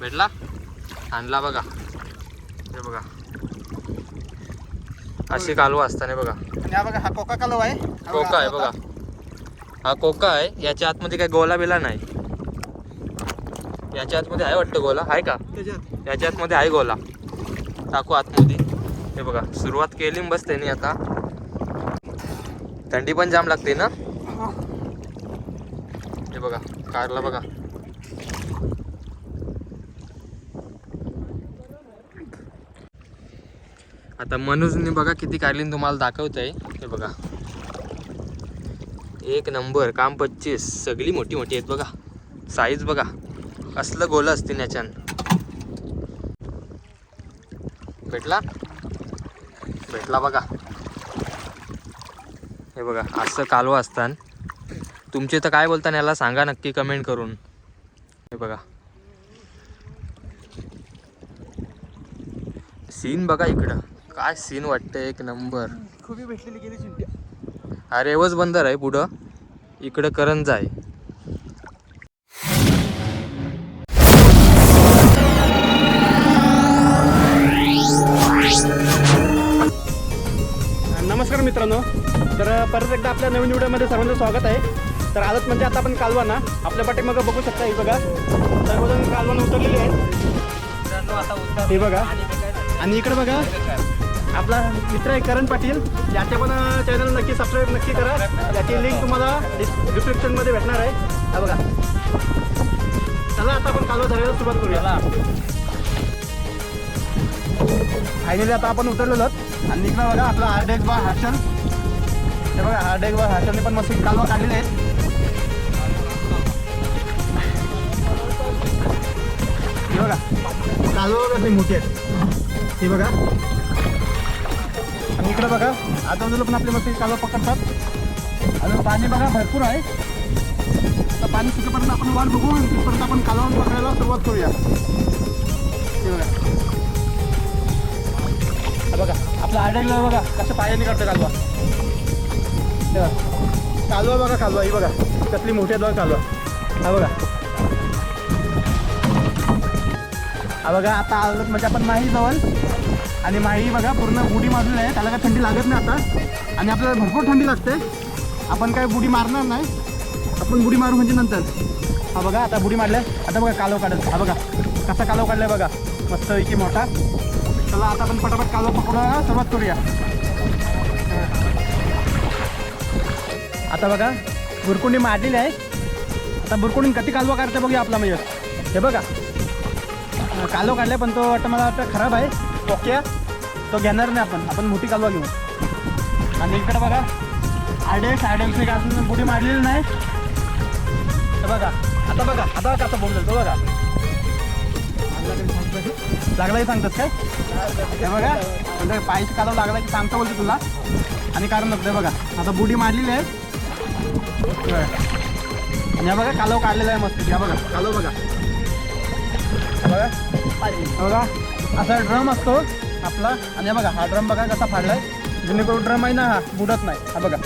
भेटला? आणला बघा. हे बघा. अशी कालवा असताना बघा. बघा हा कोका कालव आहे. कोका आहे बघा. हा कोका आहे. याच्या आतमध्ये काही गोला बिला नाही. याच्या आतमध्ये आहे वाटतं गोला. आहे का? याच्या आतमध्ये आहे गोला. टाकू आतमध्ये. हे बघा सुरुवात केली बस त्यांनी आता. थंडी पण जाम लागते ना? हे बघा कारला बघा. आता मनोजने बघा किती कारलीन तुम्हाला दाखवत आहे हे बघा. एक नंबर काम पच्चीस. सगळी मोठी मोठी आहेत बघा. साईज बघा. असलं गोलं असतील याच्यान. भेटला? भेटला बघा. हे बघा असं कालवा असतान. तुमचे तर काय बोलता याला सांगा नक्की कमेंट करून. हे बघा. सीन बघा इकडं. काय सीन वाटतं एक नंबर खूप भेटलेली गेली चिंट्या. हा रेवच बंदर आहे पुढं. इकडं करंजा आहे नमस्कार मित्रांनो. तर परत एकदा आपल्या नवीन व्हिडिओमध्ये सर्वांचं स्वागत आहे. तर आजच म्हणजे आता आपण कालवा ना आपल्या पाठीमाग बघू शकता हे बघा. सर्वजण कालवान उतरलेले आहेत. हे बघा. आणि इकडे बघा. आपला मित्र आहे करण पाटील. याच्या पण चॅनल नक्की सबस्क्राईब नक्की करा. याची लिंक तुम्हाला डिस्क्रिप्शनमध्ये भेटणार आहे. हा बघा. चला आता आपण कालवा धरायला सुरुवात करूया. फायनली आता आपण उतरलेलो. आणि इकडं बघा आपला हार्डेक बा हर्षल हे बघा हार्डेक बा हर्षलने पण मस्त कालवा काढलेले आहेत बघा. कालवा बघा ते मोठी आहेत. हे बघा. आणि इकडं बघा आजूबाजूला पण आपले मस्त कालवा पकडतात. अजून पाणी बघा भरपूर आहे. तर पाणी सुटेपर्यंत आपण वाट बघू आणि तिथपर्यंत आपण कालवा पकडायला सुरुवात करूया. बघा. आपलं बघा आपला बघा कसं पायाने काढतं कालवा कालवा बघा. कालवा ही बघा. कसली मोठी आहे बघा कालवा हा बघा. हा बघा आता आलं म्हणजे आपण नाही जवळ आणि माही बघा पूर्ण बुडी मारलेली आहे. त्याला काय थंडी लागत नाही आता. आणि आपल्याला भरपूर थंडी लागते. आपण काय बुडी मारणार नाही. आपण बुडी मारू म्हणजे नंतर. हा बघा आता बुडी मारल्या. आता बघा कालव काढत हा बघा कसा कालव काढलाय बघा. मस्त इकी मोठा. चला आता आपण पटापट कालव पकडायला सुरुवात करूया. आता बघा बुरकुंडी मारलेली आहे. आता बुरकुंडी कधी कालवा काढते बघूया आपला म्हणजे. हे बघा. कालव कालवा काढलाय पण तो वाटतं मला वाटतं खराब आहे. ओके? तो घेणार नाही आपण. आपण मोठी कालवा घेऊ. आणि इकडे बघा आयडेक्स आयडेक्सने काय अजून बुडी मारलेली नाही. तर बघा आता बघा आता कसा बोल तो बघा. लागलाही सांगतात काय? हे बघा म्हणजे पायची कालव लागला की सांगता बोलतो तुला. आणि कारण नसतं बघा. आता बुडी मारलेली आहे. या बघा कालव काढलेला आहे मस्त. या बघा कालव बघा. बघा. बघा. असा ड्रम असतो आपला. आणि हा बघा हा ड्रम बघा कसा फाडलाय. जेणेकरून ड्रम आहे ना हा बुडत नाही. हा बघा.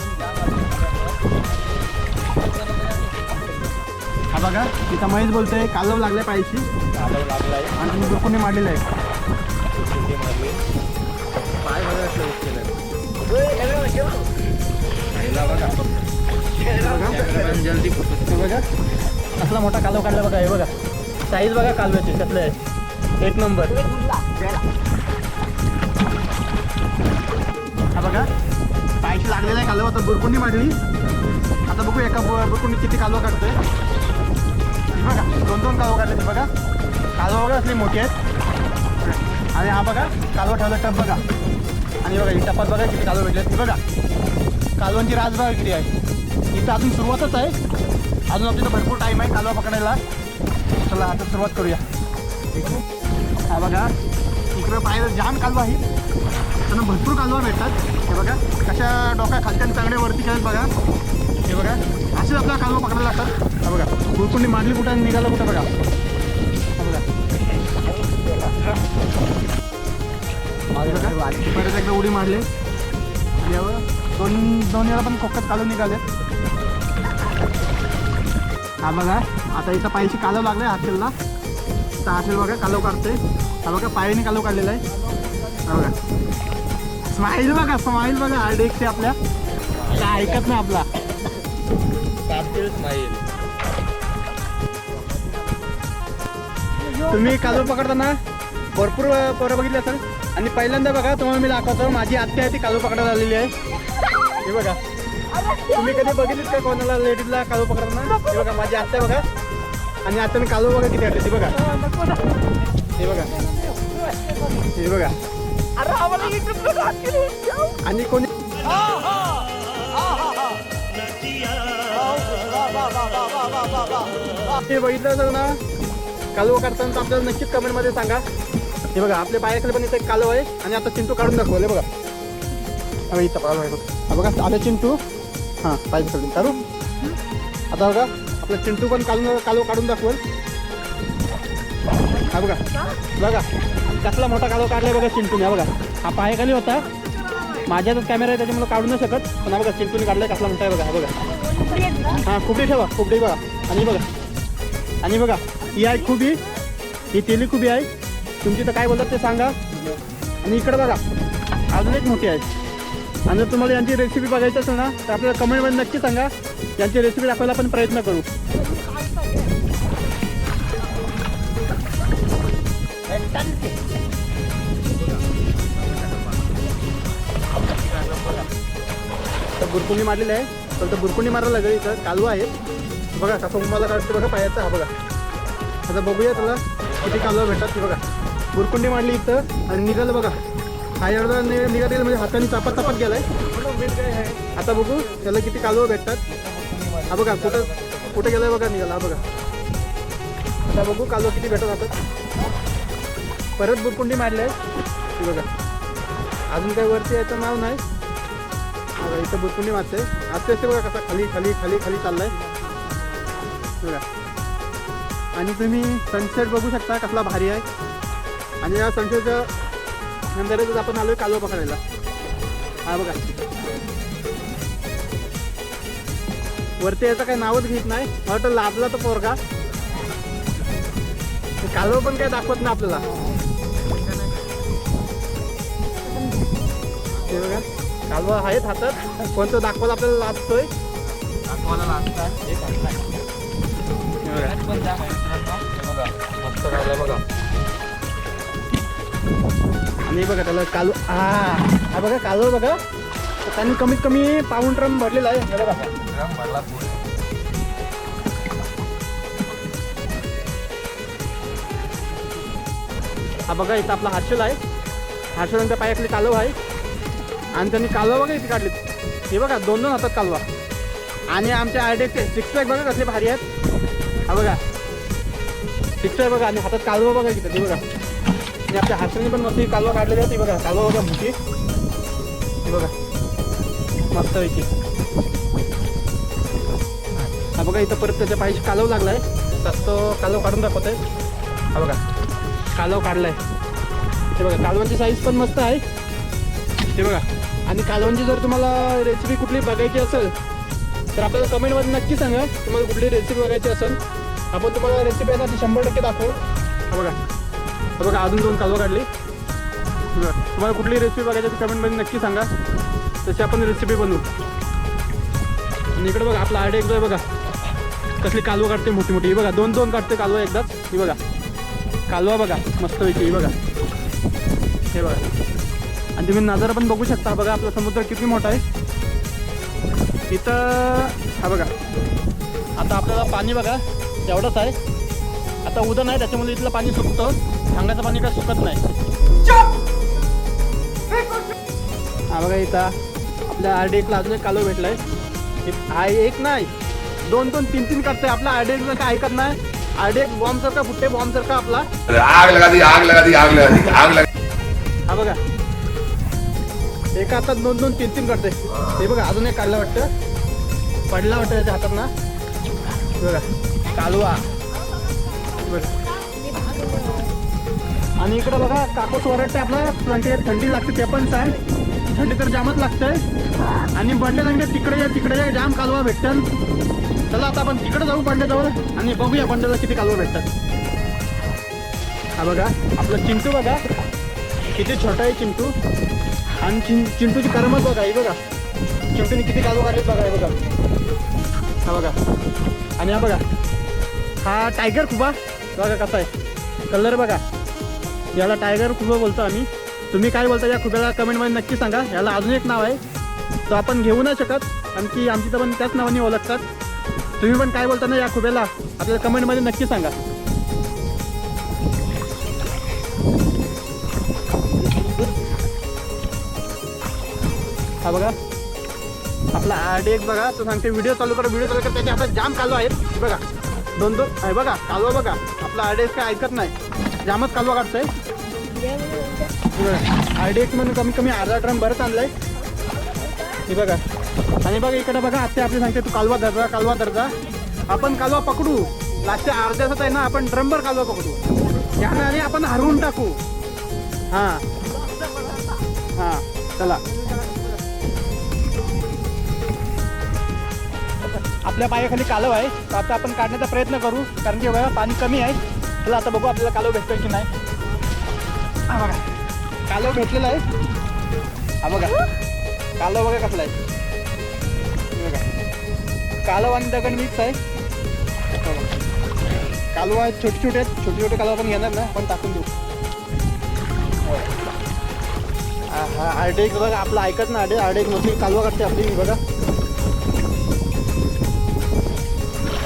हा बघा तिथं महेश बोलतोय कालव लागलाय. पायची आणि दुखून मारलेलं आहे? हे बघा. असला मोठा कालव काढला बघा हे बघा. साईज बघा कालव्याची कसले आहे. एक नंबर. हा बघा. पायची लागलेला आहे कालवा आता बुरकुंडी मांडली. आता बघू एका बु- बुरकुंडी किती कालवा काढतोय. बघा दोन दोन कालवा काढले ते बघा. कालवा वगैरे असले मोठी आहेत. आणि हा बघा कालवा ठेवला टप बघा. आणि बघा ही टपात बघा किती कालवा भेटले बघा कालवांची राज बघा किती आहे. इथं अजून सुरुवातच आहे. अजून आपल्याला भरपूर टाईम आहे कालवा पकडायला. चला आता सुरुवात करूया. हा बघा इकडं बाहेर जाम कालवा आहे. त्यांना भरपूर कालवा भेटतात. हे बघा कशा डोक्या खालच्या चांगल्या वरती खेळत बघा. हे बघा असेच आपला कालवा पकडायला लागतात. हा बघा कुरकुंडी मांडली कुठं आणि निघालं कुठं बघा. बघा. परत एकदा उडी मारले. यावं दोन दोन वेळा पण कोकत कालू निघाले. हा बघा आता इथं पायची कालव लागले हातेलला तर हातेल बघा कालव काढते हा बघा पायाने कालव काढलेला आहे. हा बघा. स्माईल बघा स्माईल बघा हार्ड एकशे आपल्या काय ऐकत नाही आपला. तुम्ही कालव पकडताना भरपूर पोरं बघितली असाल. आणि पहिल्यांदा बघा तुम्हाला मी दाखवतो माझी आत्या आहे ती कालव पकडायला आलेली आहे. हे बघा. तुम्ही कधी बघितलीत का कोणाला लेडीजला कालव पकडताना हे बघा माझी आत्या बघा. आणि आता मी कालव बघा किती आले ते बघा. हे बघा हे बघा. आणि कोणी हे बघितलं असेल ना कालव काढताना तर आपल्याला नक्कीच कमेंटमध्ये सांगा. हे बघा आपल्या बायाकडे पण इथे एक कालव आहे आणि आता चिंटू काढून दाखवले बघा. हा इथं बघा. बघा. आता चिंटू. हां पाहिजे काढू. आता बघा. आपला चिंटू पण काल कालव काढून दाखवेल. हा बघा. बघा. कसला मोठा कालव काढला बघा चिंटूने. हा बघा. हा पायाखाली होता. माझ्यातच कॅमेरा आहे त्याच्यामुळे काढू नाही शकत. पण हा बघा चिंटूने काढलाय कसला मोठा आहे बघा. हा बघा. हां खुबडी ठेवा? खुबडी बघा. आणि बघा. आणि बघा. ही आहे. खुबी ही तेली खुबी आहे. तुमची तर काय बोलतात ते सांगा. आणि इकडे बघा. अजून एक मोठी आहे. आणि जर तुम्हाला यांची रेसिपी बघायची असेल ना तर आपल्याला कमेंटमध्ये नक्की सांगा. त्यांची रेसिपी दाखवायला आपण प्रयत्न करू. तर बुरकुंडी मारलेली आहे. तर बुरकुंडी मारायला लागेल इथं. कालवा आहे. बघा कसा उमाला काढतो बघा पायाचा हा बघा. आता बघूया त्याला किती कालवा भेटतात ते बघा. बुरकुंडी मारली इथं आणि निघालं बघा. हा एवढा निघत गेलं म्हणजे हाताने चापत चापत गेलाय. आता बघू त्याला किती कालवं भेटतात. हा बघा कुठं कुठं गेलाय बघा निघाला हा बघा. आता बघू कालवा किती भेटत जातात परत बुरकुंडी मारली आहे बघा. अजून काही वरती याचं नाव नाही. बघा इथं बुरकुंडी मारते आस्ते असते बघा कसा खाली खाली खाली खाली चाललाय. बघा. आणि तुम्ही सनसेट बघू शकता कसला भारी आहे. आणि या सनसेटच्या नंतरच आपण आलोय कालवा पकडायला. हा बघा. वरती याचं काही नावच घेत नाही. वाटतं लाभला तो पोरगा. ते कालवा पण काही दाखवत नाही आपल्याला. हे बघा कालवा आहेत हातात. कोणतं दाखवायला आपल्याला लाभतोय? बघा. आणि बघा त्याला कालू हा हा बघा कालू बघा. तर त्यांनी कमीत कमी पाऊन ड्रम भरलेला आहे. हे बघा हा बघा इथं आपला हार्शल आहे. हार्शलांच्या पायाखाली कालव आहे. आणि त्यांनी कालवा बघा इथे काढलीत. हे बघा दोन दोन हातात कालवा. आणि आमच्या आयडेचे सिक्स पॅक बघा कसले भारी आहेत. हा बघा. सिक्स पॅक बघा आणि हातात कालवा बघा किती ते बघा. आणि आपल्या हाताने पण मस्त कालवा काढलेली आहे ती बघा कालवा बघा मोठी. मस्त पैकी हा बघा इथं परत त्याच्या पाहिजे कालव लागलाय. तर तो कालव काढून दाखवतोय. हा बघा कालव काढलाय. ते बघा कालवांची साईज पण मस्त आहे. ते बघा आणि कालवांची जर तुम्हाला रेसिपी कुठली बघायची असेल तर आपल्याला कमेंटमध्ये नक्की सांगा. तुम्हाला कुठली रेसिपी बघायची असेल आपण तुम्हाला रेसिपी आहे ना ती शंभर टक्के दाखवू. हा बघा हा बघा अजून दोन कालवं काढली. तुम्हाला कुठली रेसिपी बघायची ती कमेंटमध्ये नक्की सांगा. तशी आपण रेसिपी बनवू. आणि इकडे बघा आपला आयडिया एकदा बघा. कसली कालवा काढते मोठी मोठी. ही बघा दोन दोन काढते कालवा एकदाच. ही बघा. कालवा बघा मस्त पैकी ही बघा. हे बघा. आणि तुम्ही नजारा पण बघू शकता. बघा आपला समुद्र किती मोठा आहे. इथं हा बघा. आता आपल्याला पाणी बघा एवढंच आहे. आता उदं नाही त्याच्यामुळे इथलं पाणी सुकतं सांगायचं पाणी काय सुकत नाही. हा बघा इथं. आपल्या आर डी अजून एक कालव भेटलाय. एक- हा एक नाही. दोन दोन तीन तीन काढतोय आपला आर डी काय ऐकत नाही आरडीएक्स बॉम्ब सारखा फुटते बॉम्ब सारखा आपला आग लगा दी आग लगा दी आग लगा दी आग लगा हा बघा. एका हातात दोन दोन तीन तीन करते हे बघा अजून एक काढला वाटतं पडला वाटतं त्याच्या हातात ना. बघा कालवा. आणि इकडे बघा कापूस वरटते आपला. म्हणजे थंडी लागते ते पण आहे थंडी तर जामच लागतंय. आणि बंडे सांगते तिकडे या तिकडे या जाम कालवा भेटतात. चला आता आपण तिकडे जाऊ बंड्याजवळ आणि बघूया बंड्याला किती कालवा भेटतात. हा बघा आपलं चिंटू बघा. किती छोटा आहे चिंटू. आणि चिं चिंटूची करमत बघा ही बघा. चिंटूने किती कालवा काढले बघा हे बघा. हा बघा. आणि हा बघा. हा टायगर खुबा बघा कसा आहे. कलर बघा. याला टायगर खुबा बोलतो आम्ही. तुम्ही काय बोलता या खुब्याला कमेंटमध्ये नक्की सांगा. याला अजून एक नाव आहे. तो आपण घेऊ नाही शकत. आणखी आमची तर पण त्याच नावाने ओळखतात. तुम्ही पण काय बोलता ना या खुब्याला? आपल्याला कमेंटमध्ये नक्की सांगा. हा बघा. आपला आरडीएक्स बघा. तो सांगते व्हिडिओ चालू करा व्हिडिओ चालू करा. त्याचे हातात जाम कालवा आहेत बघा. दोन दोन आहे बघा. कालवा बघा. आपला आरडीएक्स काय ऐकत नाही. जामच कालवा काढतोय. आरडीएक्स म्हणून कमी कमी अर्धा ड्रम भरत आणलाय. हे बघा. आणि बघा इकडे बघा आत्ता आपली सांगते तू कालवा धरजा कालवा धरजा आपण कालवा पकडू. लास्टच्या अर्ध्या तासात आहे ना आपण ड्रमभर कालवा पकडू. यानं आणि आपण हरवून टाकू. हां. हां चला. आपल्या पायाखाली कालव आहे. तर आता आपण काढण्याचा प्रयत्न करू कारण की पाणी कमी आहे. चला आता बघू आपल्याला कालव भेटतोय की नाही. हा बघा. कालव भेटलेला आहे. हा बघा. कालव बघा कसला आहे. हे बघा. कालव आणि दगड मिक्स आहे. हा कालव आहेत छोटे छोटे आहेत. छोटे छोटे कालव आपण घेणार ना आपण टाकून देऊ. हा हा बघा आपलं ऐकत ना आडे आरडेक मोठी कालवा काढते आपली ही बघा.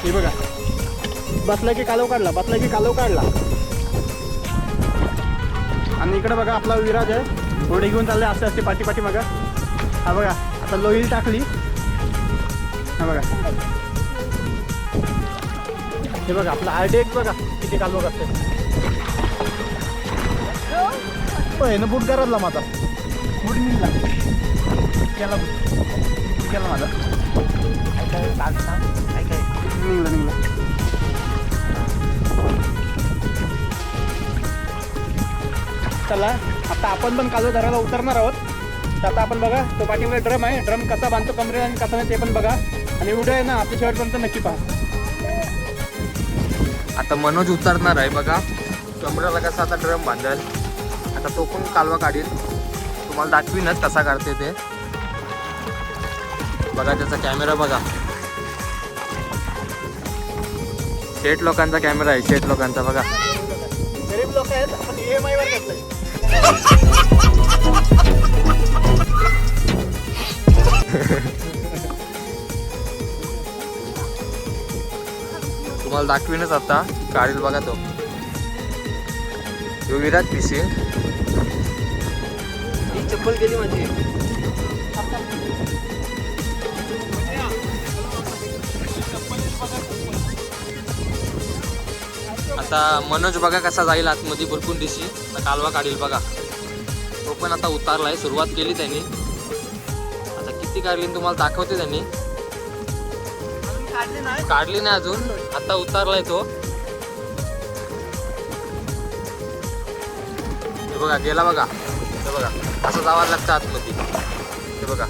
हे बघा. बसला की कालव काढला? बसला की कालव काढला? आणि इकडे बघा आपला विराज आहे. घोडे घेऊन चालले असते असते पाठी पाठी बघा हा बघा आता लोईल टाकली. हा बघा. हे बघा आपला आरडेक बघा किती कालव करते होय ना बूट करायला माझा बूट निघला केला बूट केला माझा. निघला निघला. चला. आता आपण पण कालो धरायला उतरणार आहोत. तर आता आपण बघा तो पाठीमध्ये ड्रम आहे. ड्रम कसा बांधतो कमरेला आणि कसा नाही ते पण बघा. आणि व्हिडिओ आहे ना आपल्या शेवटपर्यंत नक्की पहा. आता मनोज उतरणार आहे बघा. कमराला कसा आता ड्रम बांधेल. आता तो पण कालवा काढील. तुम्हाला दाखवीनच कसा काढते ते. बघा त्याचा कॅमेरा बघा. शेठ लोकांचा कॅमेरा आहे शेठ लोकांचा बघा. गरीब लोक आहेत आपण ई एम आयवर घेतलंय. तुम्हाला दाखवीनच आता. काढील बघा तो. यो विराट पिसिंग चप्पल गेली माझी. आता मनोज बघा कसा जाईल आतमध्ये भरपूर दिशी आता कालवा काढील बघा. तो पण आता उतारलाय सुरुवात केली त्यांनी. आता किती काढली तुम्हाला दाखवते त्यांनी. काढली नाही अजून. आता उतारलाय तो. बघा गेला बघा. हे बघा असं जावं लागतं आतमध्ये. हे बघा.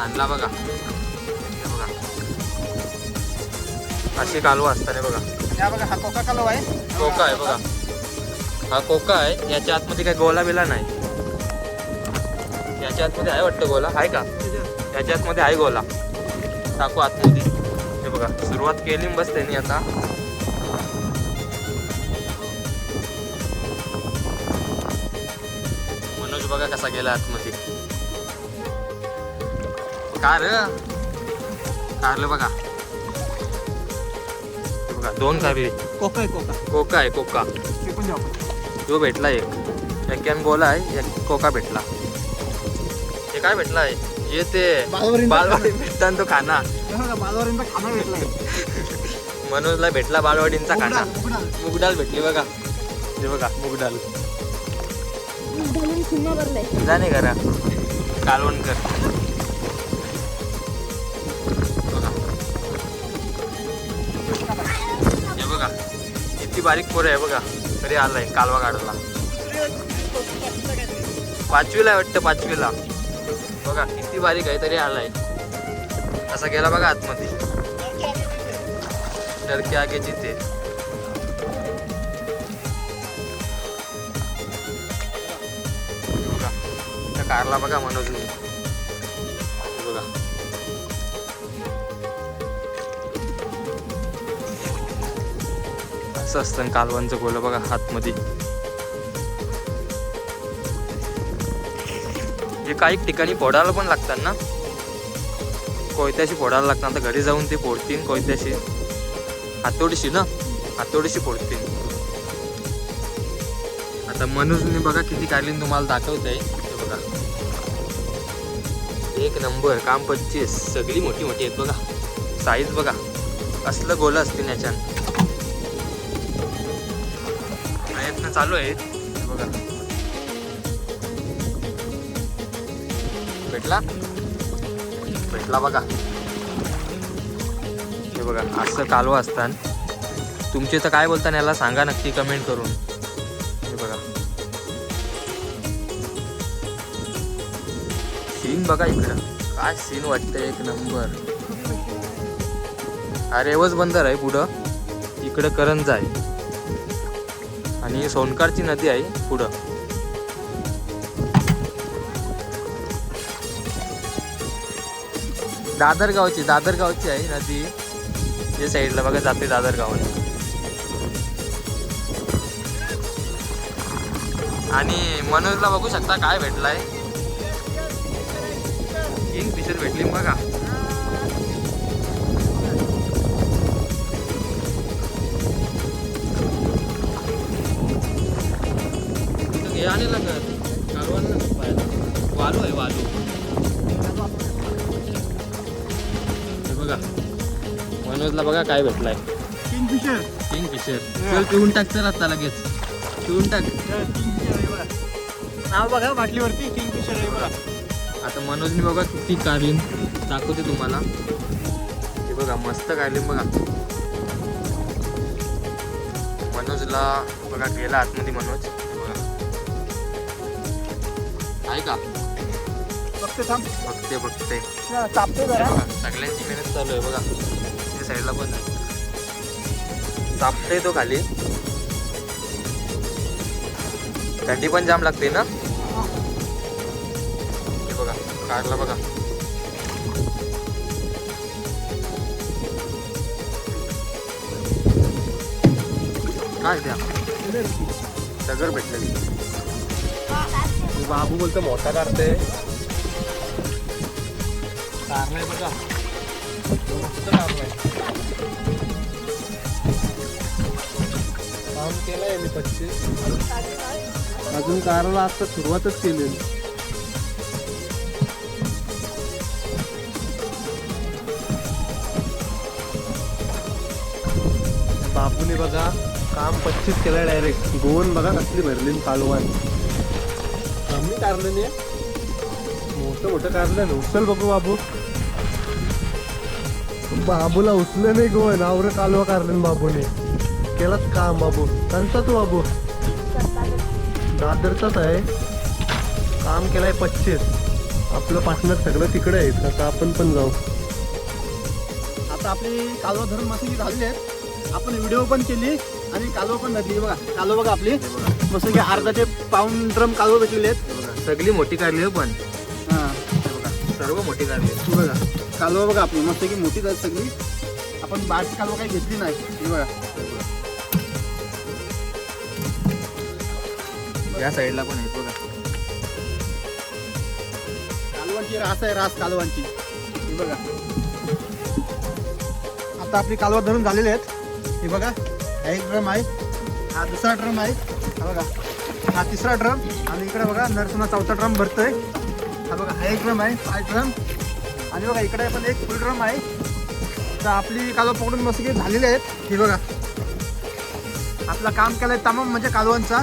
आणला बघा. बघा. अशी कालवा असताना बघा. या बघा हा कोका कालव आहे. कोका आहे बघा. हा कोका आहे. याच्या आतमध्ये काही गोला बिला नाही. याच्या आतमध्ये आहे वाटतं गोला. आहे का? याच्या आतमध्ये आहे गोला. टाकू आतमध्ये. हे बघा सुरुवात केली बस त्यांनी आता. मनोज बघा कसा गेला आतमध्ये. कार कारलं बघा. बघा दोन कारली कोका आहे कोका. कोका आहे कोका. जाऊ तो भेटला एक. एक कॅन गोला आहे एक कोका भेटला. हे काय भेटला आहे? हे ते बालवाडी भेटता तो खाना. मनोजला भेटला बालवाडींचा खाना. मुगडाल भेटली बघा. हे बघा मुगडाल. जा नाही करा. कालवणकर बारीक पोरं आहे बघा. तरी आलाय कालवा काढला पाचवीला आहे वाटतं पाचवीला. बघा किती बारीक आहे तरी आलाय. असा गेला बघा आतमध्ये. डरके आगे जिथे. कारला बघा मनोजनी. असं असतं कालवांचं गोलं बघा हातमध्ये. हे काही ठिकाणी फोडायला पण लागतात ना? कोयत्याशी फोडायला लागतात आता घरी जाऊन ते फोडतील कोयत्याशी. हातोडीशी ना? हातोडीशी फोडतील. आता मनोजने बघा किती काढली तुम्हाला दाखवत आहे बघा. एक नंबर काम पच्चीस. सगळी मोठी मोठी आहेत बघा. साईज बघा. असलं गोलं असतील याच्यात. चालू आहे. बघा भेटला? भेटला बघा. हे बघा असं कालवा असतान. तुमचे तर काय बोलताना याला सांगा नक्की कमेंट करून. हे बघा. सीन बघा इकडं. काय सीन वाटतंय एक नंबर हा रेवच बंदर आहे पुढं. इकडं करंज आहे आणि सोनकारची नदी आहे पुढं. दादरगावची दादरगावची आहे नदी. या साईडला बघा जाते दादरगावाला. आणि मनोजला बघू शकता काय भेटलाय. किंग फिशर भेटली बघा. आणलं का कारवान. वालू आहे वालू. हे बघा. मनोजला बघा काय भेटलाय. किंगफिशर किंग फिशर चल पिऊन टाक तर आता लगेच. पिऊन टाक. नाव बघा बाटलीवरती किंगफिशर आहे बघा. आता मनोजने बघा किती काढली दाखवते तुम्हाला. हे बघा मस्त काढली बघा. मनोजला बघा गेला आतमध्ये मनोज. का? फक्त थांब. बघते बघते. तापते जरा. सगळ्यांची मेहनत चालू आहे बघा. त्या साईडला पण. तापते तो खाली. थंडी पण जाम लागते ना? हे बघा काढला बघा. काय द्या. सगळं भेटलेली बाबू बोलतो मोठा काढते कारलाय बघा मस्त कारलाय काम केलंय मी पच्चीस अजून कारला आता सुरुवातच केली बापूने बघा काम पच्चीस केलं डायरेक्ट गोवन बघा कसली भरली कालवान कमी कारलं नाही मोठं मोठं कारलं आहे उचल बघू बाबू. बाबूला उचलं नाही गोवन नावर कालवा कारलं बाबूने. केलाच काम बाबू. त्यांचा तू बाबू. दादरचाच आहे. काम केलाय पच्चीस. आपलं पार्टनर सगळं तिकडे आहे. आता आपण पण जाऊ. आता आपली कालवा धरून मासे झालेली आहेत आपण व्हिडिओ पण केली आणि कालवा पण धरली. बघा कालवा बघा आपली. मस्त की अर्धाचे पाऊन ड्रम कालवा भेटलेले आहेत. सगळी मोठी काढली हो पण. हा. बघा सर्व मोठी काढली बघा कालवा बघा आपली मस्त की मोठी झाली सगळी. आपण बारची कालवा काही घेतली नाही. हे बघा. या साईडला पण आहेत बघा. कालवांची रास आहे रास कालवांची. हे बघा. आता आपली कालवा धरून झालेली आहेत. हे बघा हा एक ड्रम आहे. हा दुसरा ड्रम आहे. हा बघा. हा तिसरा ड्रम. आणि इकडे बघा नरसुना चौथा ड्रम भरतोय. हा बघा हा एक ड्रम आहे हा ड्रम. आणि बघा इकडे पण एक फुल ड्रम आहे. तर आपली कालवा पकडून मस्त झालेली आहेत. हे बघा. आपलं काम केलंय तमाम म्हणजे कालवांचा.